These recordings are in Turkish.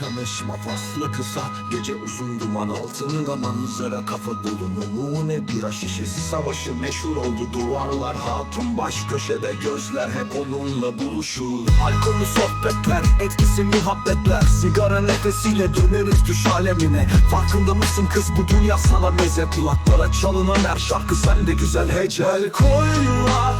Tanışma faslı kısa. Gece uzun duman altında manzara kafa dolu. Numune bira şişesi savaşı meşhur oldu. Duvarlar hatun baş köşede gözler hep onunla buluşur. Alkolü sohbetler etkisi muhabbetler. Sigara nefesiyle döneriz düş alemine. Farkında mısın kız bu dünya sana meze. Kulaklara çalınan her şarkı sende güzel hece. Alkoller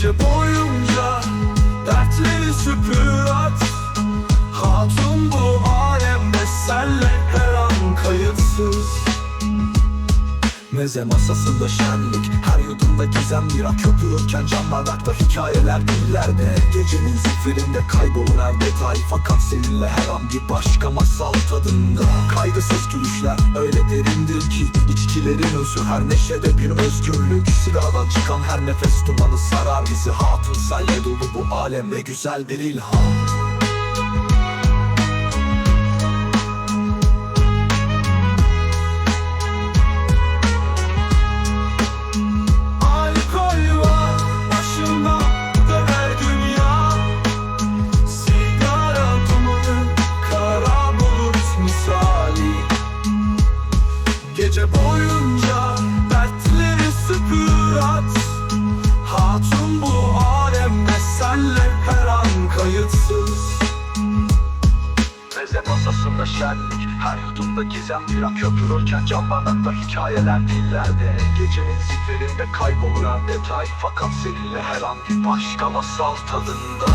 Gece boyunca dertleri süpür at. Hatun bu alemde senle her an kayıtsız. Meze masasında şenlik Her yudumda gizem bira köpürürken Cam bardakta hikayeler dillerde. Gecenin zifirinde kaybolur her detay Fakat seninle her an bir başka masal tadında. Kaygısız gülüşler öyle derindir ki İçkilerin özü her neşede bir özgürlük. Sigaradan çıkan her nefes dumanı sarar bizi. Hatun senle dolu bu alem ve güzel bir ilham kayıtsız. Meze masasında şenlik Her yudumda gizem bira köpürürken Cam bardakta hikayeler dillerde. Gecenin zifirinde kaybolur her detay. Fakat seninle her an bir başka masal tadında